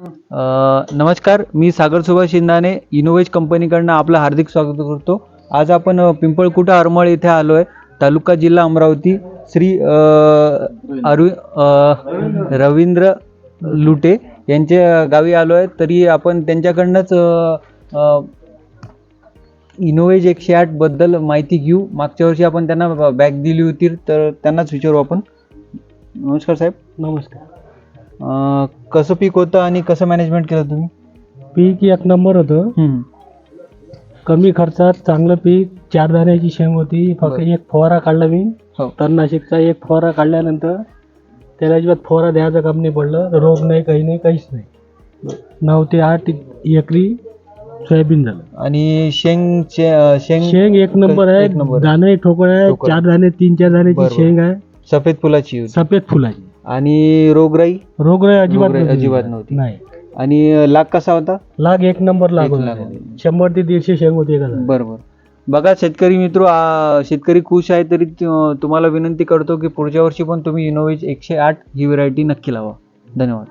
नमस्कार मी सागर सुभाष शिंदाने इनोवेज कंपनीकडनं आपलं हार्दिक स्वागत करतो. आज आपण पिंपळकुटा अरमळ येथे आलो आहे तालुका जिल्हा अमरावती श्री अरु रवींद्र लुटे यांच्या गावी आलो आहे तरी आपण त्यांच्याकडनंच इनोवेज एकशे आठबद्दल माहिती घेऊ. मागच्या वर्षी आपण त्यांना बॅग दिली होती तर त्यांनाच विचारू आपण. नमस्कार साहेब. नमस्कार. अ, कसं पीक होतं आणि कसं मॅनेजमेंट केलं तुम्ही? पीक एक नंबर होतं. हम्म. कमी खर्चात चांगलं पीक चार दाण्याची शेंग होती फक्त बरं. एक फवारा काढला मी. हो. तणनाशकचा एक फवारा काढल्यानंतर त्याला अजिबात फवारा द्यायचं काम नाही पडलं. रोग नाही काही नाही काहीच नाही. नऊ ते आठ एकरी सोयाबीन झालं. आणि शेंग अ, शेंग शेंग एक नंबर आहे. दाणे ठोकळ आहे. ठोकळ. चार दाणे तीन चार दाण्याची बरोबर. शेंग आहे. सफेद फुलाची होती. सफेद फुलाची. आणि रोगराई रोगराई अजिबात रोगराई नव्हती. अजिबात नव्हती. नाही आणि लाग कसा होता लाग एक नंबर लाग एक होता. लाग होती. शंभर ते दीडशे शेंग होती एका झाडाला. बरोबर बघा शेतकरी मित्र आ, शेतकरी खुश आहे तरी त- तुम्हाला विनंती करतो की पुढच्या वर्षी पण तुम्ही इनोवेज एकशे आठ ही व्हरायटी नक्की लावा धन्यवाद